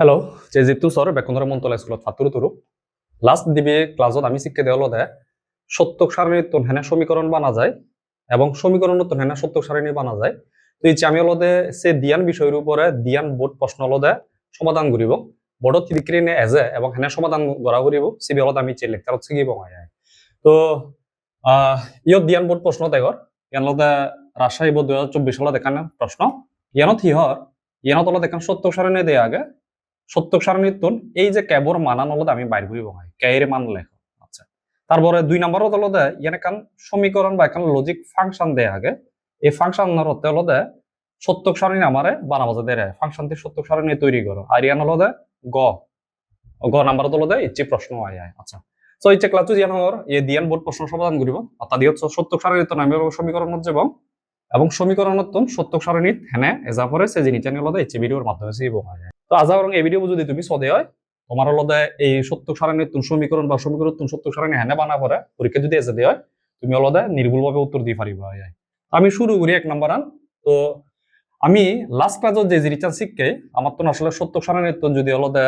Hello' যে যিটো চৰ বেকুণৰ মন্তল স্কুলত ফাতুৰু তুৰু লাষ্ট দিবি ক্লাছত আমি শিক্ষা দেওয়া হলো সত্যক সারণীর হেনে সমীকরণ বানা যায় এবং সমীকরণ হেনে সত্যক সারণী বানা যায় তো এই আমি হলদে সে দিয়ান বিষয়ের উপরে দিয়ান বোর্ড প্রশ্ন হলদে সমাধান করিব বোর্ডত তিরিক্রি নে এজে এবং হেনে সমাধান করা করিব সিবি হলত আমি চেয়ে লেকচারত শিকিব তো আহ ইয়ত দিয়ান বোর্ড প্রশ্ন দেখর ইয়ান হলদে রাজশাহী বোর্ড দুই হাজার চব্বিশ হলত এখানে প্রশ্ন ইয়ানত হিহর ইয়ানত হলত এখানে সত্যক সারণী দেয়া আগে সত্যক সারণীর এই যে ক্যাবর মানান হলো, আমি বাইর করিব হয় ক্যায়ের মান লেখ? আচ্ছা। তারপরে দুই নম্বর হলো দে ইয়ানে কান সমীকরণ বা এখান লজিক ফাংশন দেয় আগে। এই ফাংশনের হতে হলো দে সত্যক সারণী আমারে বানাবাজে দেয়। ফাংশন দিয়ে সত্যক সারণী তৈরি করো। আর ইয়ান হলো দে গ। গ নাম্বার হলো দে ইচ্ছে প্রশ্ন আয় আয়। আচ্ছা। তো ইচ্ছে ক্লাস ইয়ান হর এ দিয়ান বোর্ড প্রশ্ন সমাধান করিব। অর্থাৎ হচ্ছে সত্যক সারণী তো নামে সমীকরণ এবং এবং সমীকরণত সত্যক সারণীত হেনে এজা পরে সে জিনিসটা নিয়ে হলো দে ইচ্ছে ভিডিওর মাধ্যমে সিব হয় তো আজাবরং এই ভিডিও যদি তুমি সদে হয়, তোমার হলদে এই সত্য সারণীর তুন সমীকরণ বা সমীকরণ তুন সত্য সারণী হেনে বানা পরে, পরীক্ষা যদি এসে দেয়, তুমি হলদে নির্ভুলভাবে উত্তর দিয়ে পারিবা আমি শুরু করি এক নাম্বার আন। তো আমি লাস্ট ক্লাসত যে জিনিসটা শিখকে আমার তো আসলে সত্য সারণীর তুন যদি হলদে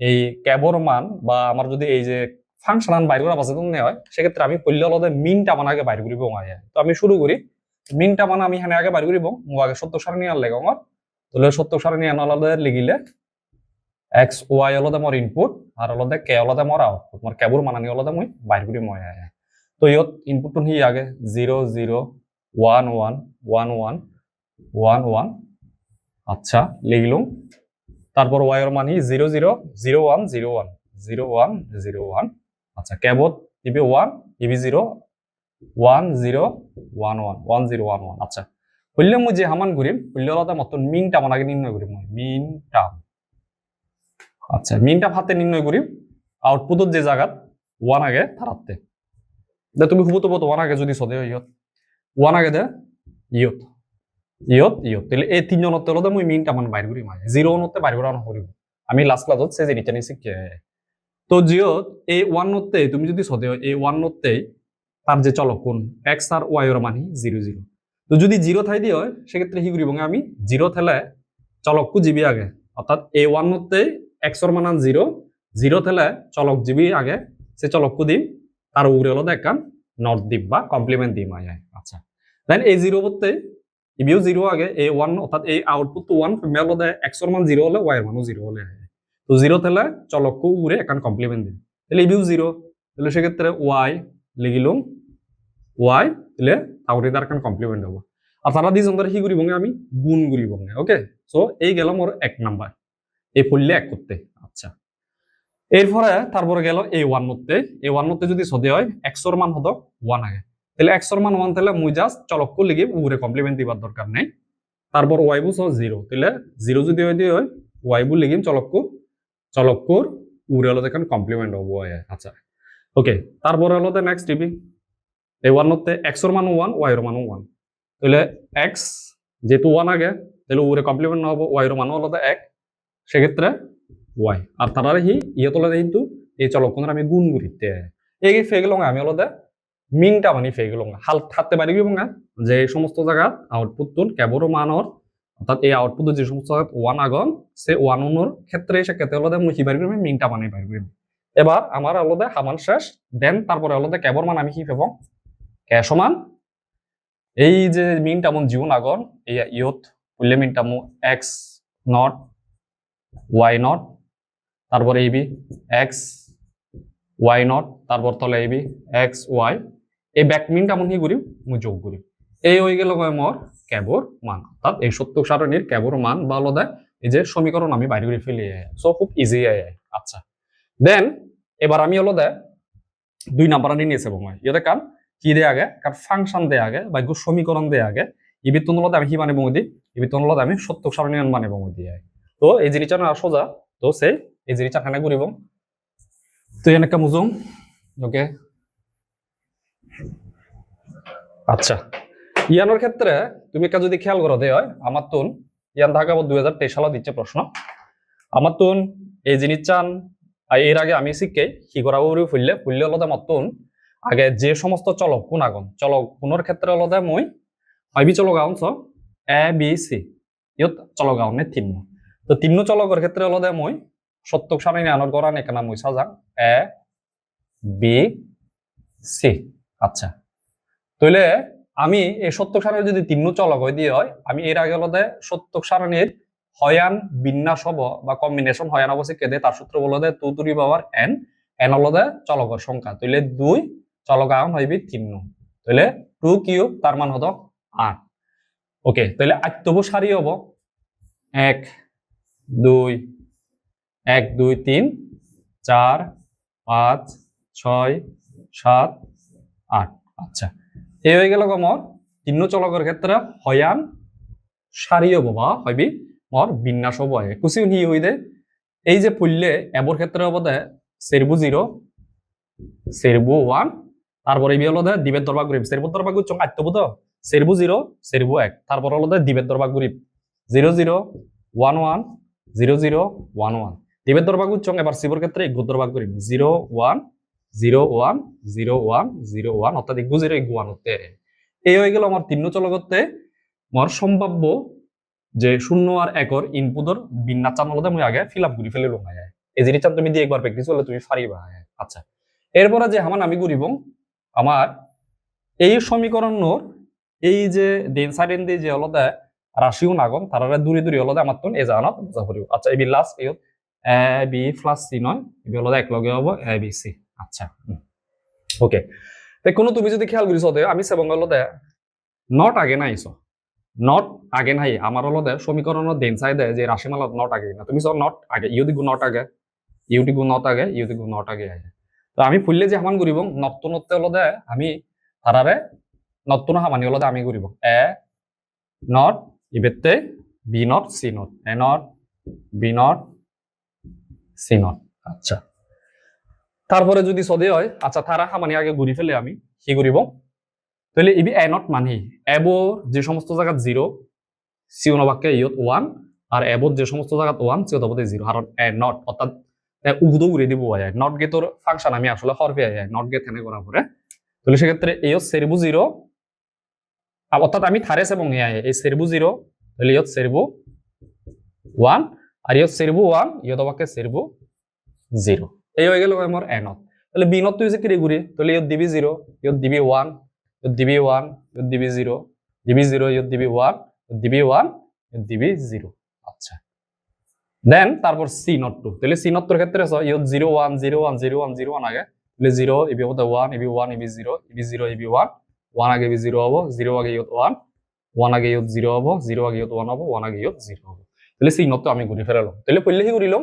এই ক্যাবর মান বা আমার যদি এই যে ফাংশন আন বাইর করা বাসে তুমি হয়, সেক্ষেত্রে আমি পড়লে হলদে মিনটা মান আগে বাইর করিব তো আমি শুরু করি মিনটা মান আমি হেনে আগে বাইর করিব, মো আগে সত্য সারণী আর লেগে আমার তাহলে সত্য সারণী আনালাদে লিখিলে এক্স ওয়াই আলাদা মোৰ ইনপুট আৰু আলাদা কে আলাদা মোৰ আউটপুট মোৰ কেবোৰ মানানি আলাদা মই বাহিৰ কৰি মই আহে। তো ইয়ত ইনপুটটো সি আগে zero' zero' one one one one one one আচ্ছা লিখলুম তারপর ওয়াই এর মান হি zero zero zero one zero one zero one zero one আচ্ছা ক্যাবত ইবি one ইবি zero one zero one one one zero one one আচ্ছা। হইলে মই যে হামান ঘুরিম হইলে আলাদা মতন মান আগে নির্ণয় করিম মিন টার্ম আচ্ছা মিনটা হাতে নির্ণয় করি আউটপুটত যে জায়গাত ওয়ান আগে তারাতে দে তুমি হুবতো বত ওয়ান আগে যদি সদে ইয়ত ওয়ান আগে দে ইয়ত ইয়ত ইয়ত তাহলে এই তিনজনত তেলতে মই মান বাইর করি মাই জিরো নতে বাইর করা নকরিব আমি লাস্ট ক্লাসত সে জিনিসটা নিয়ে শিখে তো জিয়ত এই ওয়ান নতে তুমি যদি সদে এই ওয়ান নতে তার যে চলক কোন এক্স আর ওয়াই এর মানি জিরো জিরো তো যদি জিরো থাই দিয়ে হয়, সেক্ষেত্রে কি করিব? আমি জিরো থেলে চলককু জিবি আগে। অর্থাৎ এ ওয়ান নতে এক্সর মানান জিরো জিরো থেলে চলক জিবি আগে, সে চলককু দিম। তার উপরে হলো দেখান নট দিম বা কমপ্লিমেন্ট দিম আয় আচ্ছা। দেন এই জিরো বলতে ইবিও জিরো আগে এ ওয়ান অর্থাৎ এই আউটপুট তো ওয়ান মেল হলে এক্সর মান জিরো হলে ওয়াই মানও জিরো হলে তো জিরো থেলে চলককু উপরে একান কমপ্লিমেন্ট দিম। তাহলে ইবিও জিরো। তাহলে সেক্ষেত্রে ওয়াই লিখিলুম। ওয়াই তাহলে তাহলে তার কান কমপ্লিমেন্ট হব। আর তারা দুজন ধরে কি করিব আমি গুণ করিব ওকে সো এই গেল মোর এক নাম্বার এই পড়লে এক করতে আচ্ছা। এরপরে তারপরে গেল এই ওয়ান মধ্যে এই ওয়ান মধ্যে যদি সদে হয় একশোর মান হতো ওয়ান আগে। তাহলে একশোর মান ওয়ান তাহলে মুই জাস্ট চলক লিখি উপরে কমপ্লিমেন্ট দিবার দরকার নেই। তারপর ওয়াইবু সহ জিরো তাহলে জিরো যদি হয়, দিয়ে হয় ওয়াইবু লিখিম চলক্কু চলক্কুর উপরে হলো দেখেন কমপ্লিমেন্ট হব আচ্ছা। ওকে তারপরে হলো নেক্সট টিপি এই ওয়ান মধ্যে একশোর মান ওয়ান ওয়াইয়ের মানও ওয়ান তাহলে এক্স যেহেতু ওয়ান আগে, তাহলে উপরে কমপ্লিমেন্ট নহব ওয়াইয়ের মানও আলাদা এক। সেক্ষেত্রে ওয়াই আর তারারে হি ইয়ে তোলা কিন্তু এই চলকনের আমি গুণ করিতে এই ফেগল আমি আলাদা মিনটা মানে ফেগল হাল থাকতে পারি কি যে এই সমস্ত জায়গা আউটপুট কেবল মানর, অর্থাৎ এই আউটপুট যে সমস্ত ওয়ান আগন সে ওয়ান অনুর ক্ষেত্রে সে ক্ষেত্রে আলাদা কি পারি মিনটা মানে পারি এবার আমার আলাদা হামান শেষ দেন তারপরে আলাদা কেবল মান আমি কি পাব? কে সমান। এই যে মন জীবন আগন এই ইয়ত উল্লে মিনটা মু এক্স নট ওয়াই নট তারপর এবি এক্স ওয়াই নট তারপর তলে এবি এক্স ওয়াই এই ব্যাকমিনটা আমি কি করি মই যোগ করি এই হয়ে গেল মোর ক্যাবর মান। অর্থাৎ এই সত্য সারণীর ক্যাবর মান বা আলাদা এই যে সমীকরণ আমি বাইরে করে ফেলি। সো খুব ইজি আচ্ছা। দেন এবার আমি হলো দে দুই নাম্বার আনি নিয়েছে মই ইয়ে কান কি দেয় আগে? কারণ ফাংশন দেয় আগে? বা সমীকরণ দেয় আগে? ইবির তুলনাতে আমি কি মানে বঙ্গ দিই ইবির তুলনাতে আমি সত্য সারণী মানে বঙ্গ দিয়ে তো এই জিনিসটা না সোজা। তো সেই, এই জিনিসটা খানে করিব তো এনেকা মুজুম ওকে। আচ্ছা। ইয়ানোর ক্ষেত্রে তুমি একটা যদি খেয়াল করো দে হয়, আমার তুন, ইয়ান ঢাকা দুই হাজার তেইশ সালে দিচ্ছে প্রশ্ন। আমার তুন, এই জিনিস চান এর আগে আমি শিখকে কি করা ফুললে ফুললে আলাদা আমার তুন আগে যে সমস্ত চলক আগন চলক কোনের ক্ষেত্রে আলাদা মই হয়বি চলক চ, এ, বি, সি, ইয়ত চলক আউনে তিন তো তিন চলকের ক্ষেত্রে হলো দে মই, সত্যক সারণী আনার গড়ান এখানে মই সাজাং, এ, বি, সি। আচ্ছা। তাহলে আমি এই সত্যক সারণী যদি তিন চলক হয় দিয়ে হয়, আমি এর আগে হলো দে সত্যক সারণীর হয়ান বিন্যাস হব বা কম্বিনেশন হয়ান অবশ্যই কেদে তার সূত্র বলো দে two two the power N. N হলো দে চলকের সংখ্যা। তাহলে দুই চলক আহন হইবি তিন তাহলে টু কিউব তার মান হতো আট ওকে তাহলে আত্মবু সারি হব। এক, দুই এক, দুই, তিন চার পাঁচ, ছয়, সাত আট আচ্ছা এই হয়ে গেল মর তিন চলকের ক্ষেত্রে হয়ান সারি হব বা হইবি মর বিন্যাস হব। কুচি হি হই দে। এই যে পুললে এবর ক্ষেত্রে হব দে সেরবু জিরো সেরবু ওয়ান তারপরে এই হলো দিবের দরবার গ্রিপ সেরবু দরবার গুচ্ছ আত্মবু তো? সেরবু জিরো, সেরবু এক। তারপর হলো দিবের দরবার grip zero zero, one one, zero zero, one one. দিবের দরবার গুচ্ছ এবার সিবর ক্ষেত্রে ইগু দরবার grip zero one zero one zero one zero one, অর্থাৎ ইগু জিরো, ইগু ওয়ান হতে এই হয়ে গেল আমার তিন্ন চলকতে আমার সম্ভাব্য যে শূন্য আর একর ইনপুটর বিন্যাস চান হলো আমি আগে ফিল আপ করে ফেলে লোক এই জিনিসটা তুমি দিয়ে একবার প্র্যাকটিস করলে তুমি পারিবা আচ্ছা। এরপরে যে আমার আমি করিব আমার এই সমীকরণর এই যে দেন সাইডেন দিয়ে যে হলো দেয় রাশিও নাগম তারা দূরে দূরে হলো আমার তো এ জানাত, বুঝা আচ্ছা এবি লাস্ট এই এ বি প্লাস সি নয় এবি হলো এক লগে হব, এ বি সি আচ্ছা ওকে তো কোনো তুমি যদি খেয়াল করিস দে, আমি সেবঙ্গ হলো দে নট আগে না আইসো নট আগে নাই আমার হলো দে সমীকরণের দেন সাই দে, যে রাশিমালা নট আগে। না তুমি সব নট আগে, ইউ দিগু নট আগে, ইউ দিগু নট আগে, ইউ দিগু নট আগে আগে তো আমি ফুললে যে হামান করিব নত্ত নত্তে আমি তারারে নত্তন হামানি হলো আমি করিব A not ইবেতে B not C not A not B not C not আচ্ছা। তারপরে যদি সদে হয় আচ্ছা তারা হামানি আগে ঘুরি ফেলে আমি কি করিব তাহলে ইবি এ নট মানি এবর যে সমস্ত জায়গাত জিরো সি অনুবাক্যে ইয়ত ওয়ান আর এবর যে সমস্ত জায়গাত ওয়ান সি অতপদে জিরো কারণ এ নট অর্থাৎ উগুদো উড়ে দিব যায় নট গেটর ফাংশন আমি আসলে হরফে যায় নট গেট এনে করা পরে। তাহলে সেক্ষেত্রে এই সেরবু জিরো অর্থাৎ আমি থারেস এবং এ এই সেরবু জিরো তাহলে ইয়ত সেরবু ওয়ান আর ইয়ত সেরবু ওয়ান ইয়ত অবাক্যে সেরবু জিরো এই হয়ে গেল আমার এ নট তাহলে বি নট তুই যে কিরে তাহলে ইয়ত দিবি জিরো ইয়ত দিবি ওয়ান ইয়ত দিবি ওয়ান ইয়ত দিবি জিরো দিবি জিরো ইয়ত দিবি ওয়ান দিবি ওয়ান দিবি জিরো আচ্ছা। দেন তারপর সি নট টু তাহলে সি নট টুর ক্ষেত্রে ইয়ত zero one zero one zero one zero one আগে। তাহলে জিরো ইবি হতে ওয়ান ইবি ওয়ান ইবি জিরো ইবি জিরো ইবি ওয়ান ওয়ান আগে ইবি জিরো হব জিরো আগে ইয়ত ওয়ান ওয়ান আগে ইয়ত জিরো হব জিরো আগে ইয়ত ওয়ান হব ওয়ান আগে ইয়ত জিরো হব। তাহলে সি নট তো আমি ঘুরি ফেরালাম তাহলে পড়লে কি করিলাম?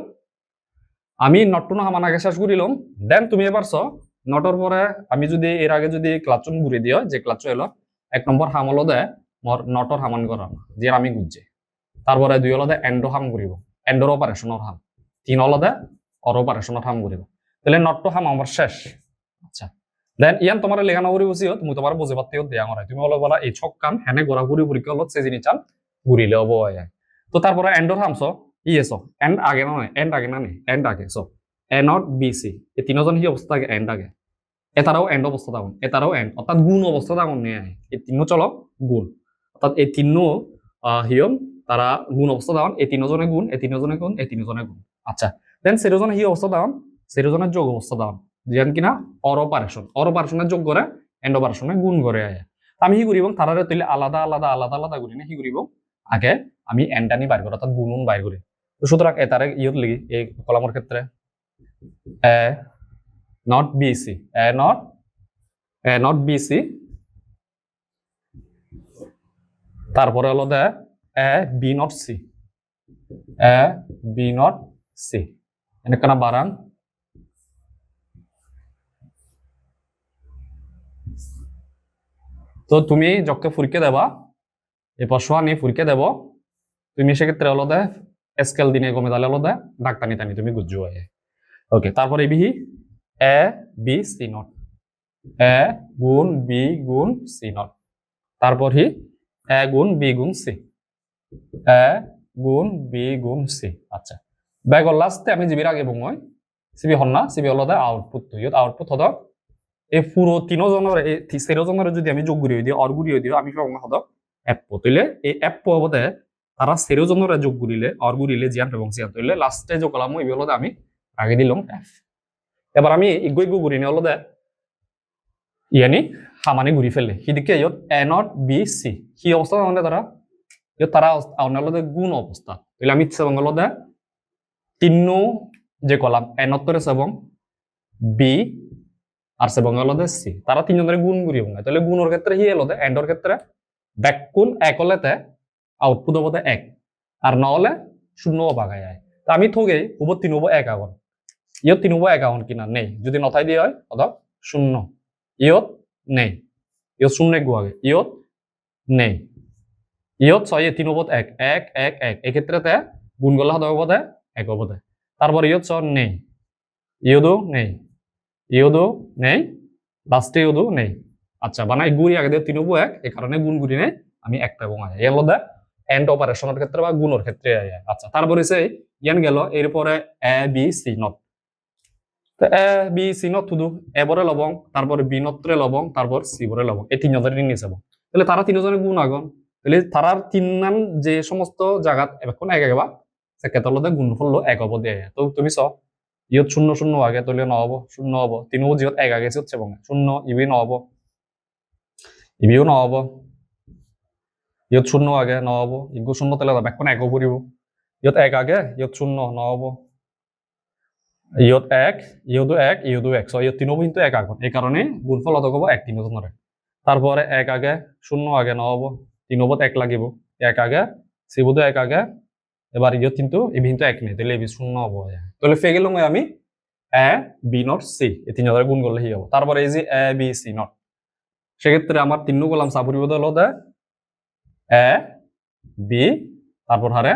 আমি নটটু না হামান আগে শেষ করিলাম। দেন তুমি এবার চ নটর পরে আমি যদি এর আগে যদি ক্লাচন ঘুরে দিও, যে ক্লাচ এলো এক নম্বর হাম হলো দে, মোর নটর হামান করা যে আমি গুজছে তারপরে দুই হলো দে এন্ডো হাম করিব। এন্ডোর অপারেশনের হাম। তিন হলো দে অর অপারেশনের হাম করিব তাহলে নটটো হাম আমার শেষ। আচ্ছা। দেন ইয়ান তোমার লেখানো করি উচিত তুমি তোমার বুঝে পারতে দেয়া আমার তুমি অলপ বলা, এই ছক কাম হেনে ঘুরি পরীক্ষা হলো সে জিনিস চান ঘুরিলে হব তো তারপরে এন্ডর এন্ডোর হামছ ইয়েস এন্ড আগে নয় এন্ড আগে না নেই এন্ড আগে so A not B C এই তিনজন হি অবস্থা আগে এন্ড আগে। এটারাও এন্ড অবস্থা থাকুন এটারাও এন্ড অর্থাৎ গুণ অবস্থা থাকুন নিয়ে আয় এই তিন চলক গুণ। অর্থাৎ এই তিন হিয়ম তারা গুণ অবস্থা থাকুন এই তিনজনে গুণ এই তিনজনে গুণ এই তিনজনে গুণ। আচ্ছা দেন সেরোজনে হি অবস্থা থাকুন সেরোজনের যোগ অবস্থা থাকুন যেন কিনা, অর অপারেশন অর অপারেশনের যোগ করে এন্ড অপারেশনে গুণ করে আয় আমি হি করিব তারারে তৈলে আলাদা আলাদা আলাদা আলাদা করি না হি করিব আগে আমি এন্ডানি বাইর করি, অর্থাৎ গুণন বাইর করি। তো সুতরাং এটারে ইয়ত লিখি এই কলামের ক্ষেত্রে, A not BC A not A not BC তারপরে হলো দে A B not C A B not C এনেকানা বারান তো তুমি যখন ফুরকে দেবা এই পশোয়া নিয়ে ফুরকে দেব তুমি সেক্ষেত্রে হলো দে স্কেল দিনে গমে তাহলে হলো দে ডাক টানি তুমি গুজু আয় ওকে তারপরে বিহি A B C not A গুণ বি গুণ সি নট তারপর হি এ গুণ বি গুণ সি এ গুণ বি গুণ সি। আচ্ছা বেগর লাস্টে আমি জিবির আগে বঙয় সিবি না, সিবি হলো দে আউটপুট। তো ইয়ত আউটপুট হদক। এই পুরো তিনজনের এই সেরোজনের যদি আমি যোগ ঘুরিয়ে দিই অর ঘুরিয়ে দিই আমি পাবো হদক এপ্পো তৈলে এই এপ্পো হবতে তারা সেরোজনের যোগ গুলিলে অর গুলিলে জিয়ান এবং জিয়ান। তৈলে লাস্টে যোগ কলাম এই হলো আমি আগে দিলাম এফ এবার আমি ইগো ইগো গুড়ি নিয়ে হলো দে ইয়ানি হামানি ঘুরি ফেললে সিদিকে ইয়ত এ নট বি সি কি অবস্থা মানে তারা ইয়ত তারা হলো গুণ অবস্থা। তাহলে আমি ইচ্ছা হলো দে তিন্ন যে কলাম এ নত্তরে এবং বি আর সেবং হলো দে সি। তারা তিনজনের গুণ ঘুরি এবং তাহলে গুণের ক্ষেত্রে হি এলো দে এন্ডর ক্ষেত্রে ব্যাক কোণ এক হলেতে আউটপুট হব দে এক। আর নহলে শূন্য বাগায় যায় তা আমি থগে হব তিন হব এক আগন ইয়ত তিন হব এক আগন কিনা? নেই। যদি নথাই দিয়ে হয়, অথবা শূন্য। ইয়ত নেই। ইয়ত শূন্য আগে। ইয়ত নেই। ইয়ত ছয়, তিন হব এক এক এক এক। এক্ষেত্রে তে গুণ গলা হতে হব দে এক হব দে তারপর ইয়ত ছ নেই। ইয়দো নেই। ইয়দো, নেই। লাস্টে ইয়দো, নেই। আচ্ছা বানাই গুড়ি আগে দিয়ে তিন এক। এই কারণে গুণ গুড়ি নেই, আমি একটা এবং আয়। এর মধ্যে এন্ড অপারেশনের ক্ষেত্রে বা গুণের ক্ষেত্রে আচ্ছা তারপরে সে ইয়ান গেল, এরপরে এ বি সি নট তো এ বি সি নট শুধু এ বরে লবং, তারপরে বি নত্রে লবং, তারপর সি বরে লবং। এই তিনজনের নিয়ে যাব তাহলে তারা তিনজনের গুণ আগন তাহলে তারার তিন নাম যে সমস্ত জায়গাত এখন এক একবার সে কেতলতে গুণ ফললো, এক হব দিয়ে তো তুমি চ। ইয়ত শূন্য শূন্য আগে নহব শূন্য হব। তিন হব, যিহত এক আগে হচ্ছে বঙে শূন্য, ইবি নহব ইবিও নহব ইয়ত শূন্য আগে নহব ইগো শূন্য, তাহলে ব্যাকখন এক পৰিব ইয়ত এক আগে ইয়ত শূন্য নহব ইয়ত এক ইয়দো এক ইয়দো এক। সো ইয়ত তিনও কিন্তু এক আগন এই কারণে গুণফল অত হব এক তিনজনের তারপরে এক আগে, শূন্য আগে নহব তিনবত এক লাগিব, এক আগে সিবুদো এক আগে, এবার ইয়ত কিন্তু ইবি কিন্তু এক নেই, তাহলে এবি শূন্য হব তাহলে ফে গেলাম আমি এ, বি নট সি এই তিন হাজার গুণ করলে হি হব। তারপরে এই যে এ, বি সি নট। সেক্ষেত্রে আমার তিন গোলাম সাপুরি বদল এ, বি তারপর হারে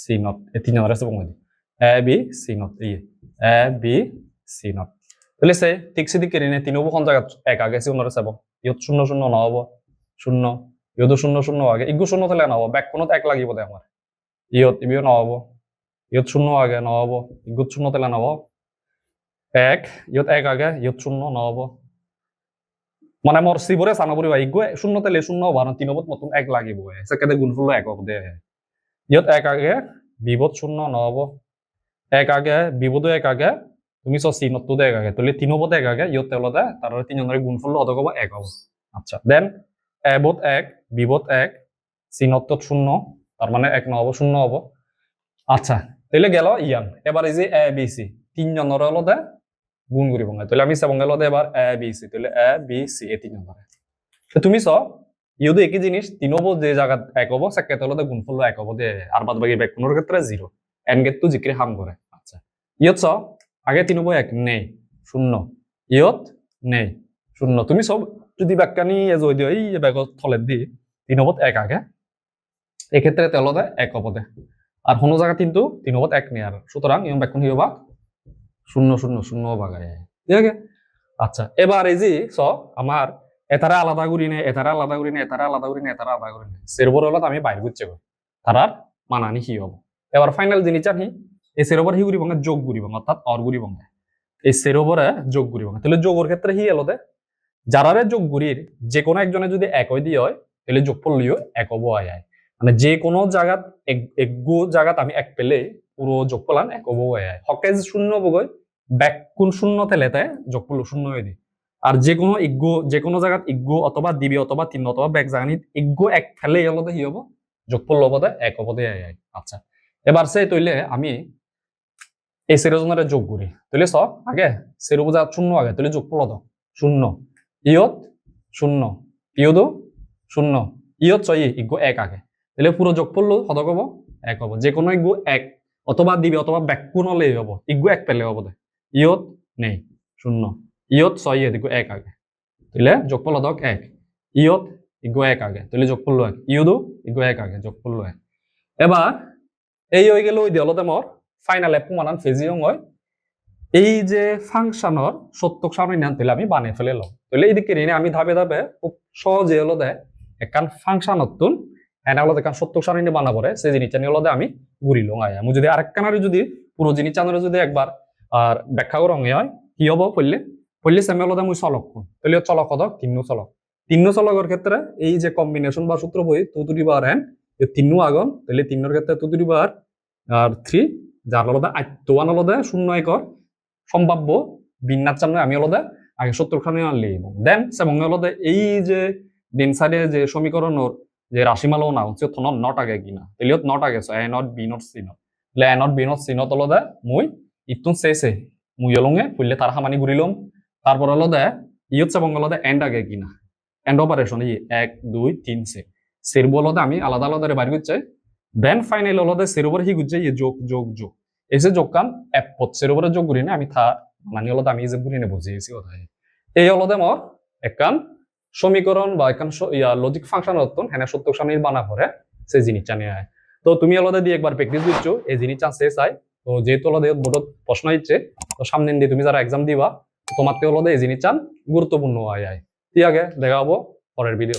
সি নট। এই তিন হাজার আছে বঙ্গলি এ, বি সি নট, এই এ, বি সি নট। তাহলে সে ঠিক সিদিক নিয়ে তিন কোন জায়গা এক আগে সি উনারে চাব। ইয়ত শূন্য শূন্য নহব। শূন্য ইয়তো শূন্য শূন্য আগে। ইগু শূন্য তাহলে নহব ব্যাক কোনত এক লাগিব দে আমার। ইয়ত ইবিও নহব ইয়ত শূন্য আগে নহব ইগুত শূন্য তাহলে নহব এক ইয়ত এক আগে ইয়ত শূন্য নহব মানে মোর সিবরে সানা পরিব ইগু শূন্য তাহলে শূন্য হব আর তিন হবত মতন এক লাগিব সেকেতে গুণফল এক হব দে ইয়ত এক আগে বিপদ শূন্য নহব এক আগে বিপদ এক আগে, তুমি সব চিনত এক আগে। তাহলে তিন হবত এক আগে ইয়ত তেলতে তার তিনজনের গুণফল হব এক হব। আচ্ছা দেন এবত এক বিপদ এক চিনত শূন্য, তার মানে এক নহব, শূন্য হব। আচ্ছা তাহলে গেল ইয়ান। এবার এই যে এ, বি সি তিনজনের হলতে গুণ করিব না তাহলে আমি সেবন গেল এবার এ, বি সি তাহলে এ, বি সি এই তিনজনের তো তুমি চ ইউদো একই জিনিস, তিন হব যে জায়গা এক হব সেকেতে গুণ গুণফল এক হব দে আর বাদ বাকি ব্যাক কোনোর ক্ষেত্রে জিরো এন গেট তো জিক্রে হাম করে আচ্ছা ইয়ত চ আগে তিন হব এক, নেই, শূন্য। ইয়ত নেই, শূন্য। তুমি সব যদি ব্যাখ্যানি জয় দিও এই যে ব্যাগত থলের দি তিন হবত এক আগে। এক্ষেত্রে তেলতে এক হবদে আর কোনো জায়গা কিন্তু তিন হবত এক নেই আর সুতরাং ইয়ম ব্যাখ্যান হিও বা শূন্য শূন্য শূন্য বাগায় ঠিক আছে? আচ্ছা এবার এই যে, চ আমার এতারা আলাদা করি নে এতারা আলাদা করি নে এতারা আলাদা করি নে এতারা আলাদা করি নে সেরবর হলত আমি বাইর করছে তারার মানানি হি হব? এবার ফাইনাল জিনিস জানি এই সেরোবর হি গুরি ভাঙা যোগ গুরি ভাঙা অর্থাৎ অর গুরি ভাঙা এই সেরোবরে যোগ গুরি ভাঙা তাহলে যোগের ক্ষেত্রে হি এলো দে যারারে যোগ গুরির, যে কোনো একজনে যদি একই দিয়ে হয়, তাহলে যোগ পড়লিও এক হব আয়। মানে যে কোনো জায়গাত একগু জায়গাত আমি এক পেলে পুরো যোগ পেলাম এক হব আয়। আয় হকে যে শূন্য বগৈ ব্যাক কোন শূন্য তেলেতে যোগ পড়ল শূন্য হয়ে দি। আর যে কোনো ইগ্গু যে কোনো জায়গাত ইগ্গু অথবা দিবি অথবা তিন অথবা ব্যাক জাগানিত ইগ্গু এক ফেলে এলতে হি হব? যোগ পড়ল হবদে এক আয় আচ্ছা এবার সে তৈলে আমি এই সেরোজনের যোগ করি তৈলে চ, আগে, সেরো বোঝা শূন্য আগে তৈলে যোগ পড়ল তো শূন্য। ইয়ত শূন্য। ইয়দো শূন্য। ইয়ত ছয় ইগো এক আগে। তাহলে পুরো যোগ পড়ল হত কব এক হব। যে কোনো ইগু এক, অথবা দিবি, অথবা ব্যাকুণ হলেই হব ইগু এক পেলে হব ইয়ত নেই, শূন্য। ইয়ত ছয় ইগু এক আগে। তাহলে যোগ পড়ল হতক এক। ইয়ত ইগু এক আগে। তাহলে যোগ পড়ল এক। ইয়দো ইগু এক আগে, যোগ পড়ল এক। এবার, এই হয়ে গেল ওই দেওয়ালতে মর। ফাইনাল এপ মানান ফেজিয়ং হয়। এই যে ফাংশনের সত্যক সামনে তাহলে আমি বানিয়ে ফেলে লম তাহলে এইদিকে নিয়ে আমি ধাপে ধাপে খুব সহজে হলো দেয় একান ফাংশন নতুন এনে হলো দেখান সত্যক সামনে বানাবো রে সেই জিনিসটা নিয়ে হলো দে আমি ঘুরি লং আয় আমি যদি আরেকখানারে যদি, পুরো জিনিস চানোরে যদি একবার, আর ব্যাখ্যা করে রঙে হয়, কি হব পড়লে? পড়লে সেমে হলো মুই চলক তাহলে চলক হদক, তিন্ন চলক। তিন্ন চলকের ক্ষেত্রে এই যে কম্বিনেশন বা সূত্র বই, তুতুরি বা এন এই তিনু আগন তাহলে তিনের ক্ষেত্রে তো দুইবার আর থ্রি যার আলাদা আত্ম ওয়ান আলাদা শূন্য একর, সম্ভাব্য বিন্যাস চান্ন আমি আলাদা আগে সত্তর খানে লিখব দেন সেবং আলাদা এই যে দিন সাইডে যে সমীকরণের যে রাশিমালাও না হচ্ছে থন নট আগে কিনা। তাহলে নট আগে A not B not C not তাহলে A not B not C not আলাদা মুই ইতুন শেষে মুই অলঙে ফুললে তার হামানি ঘুরিলাম। তারপর আলাদা ইয়ত সেবং আলাদা এন্ড আগে কিনা। এন্ড অপারেশন ই এক, দুই, তিন, সে। সেরবু আলাদা আমি আলাদা আলাদা বাড়ি করছে। দেন ফাইনাল আলাদা সের উপরে হি গুজছে ইয়ে যোগ যোগ যোগ। এসে যোগ কাম এপত সের উপরে যোগ করি না, আমি থা মানে আলাদা আমি যে বুঝি নে বুঝিয়েছি কথা এই আলাদা মর একান সমীকরণ বা একান ইয়া লজিক ফাংশন অর্থন হ্যাঁ সত্য সামনে বানা করে সেই জিনিসটা নিয়ে আয়। তো তুমি আলাদা দিয়ে একবার প্র্যাকটিস দিচ্ছ, এই জিনিসটা শেষ হয় তো যেহেতু আলাদা বোর্ডত প্রশ্ন ইচ্ছে তো সামনে দিয়ে তুমি যারা এক্সাম দিবা তোমার আলাদা এই জিনিসটা গুরুত্বপূর্ণ হয় আয়। ঠিক আছে, দেখা পরের ভিডিও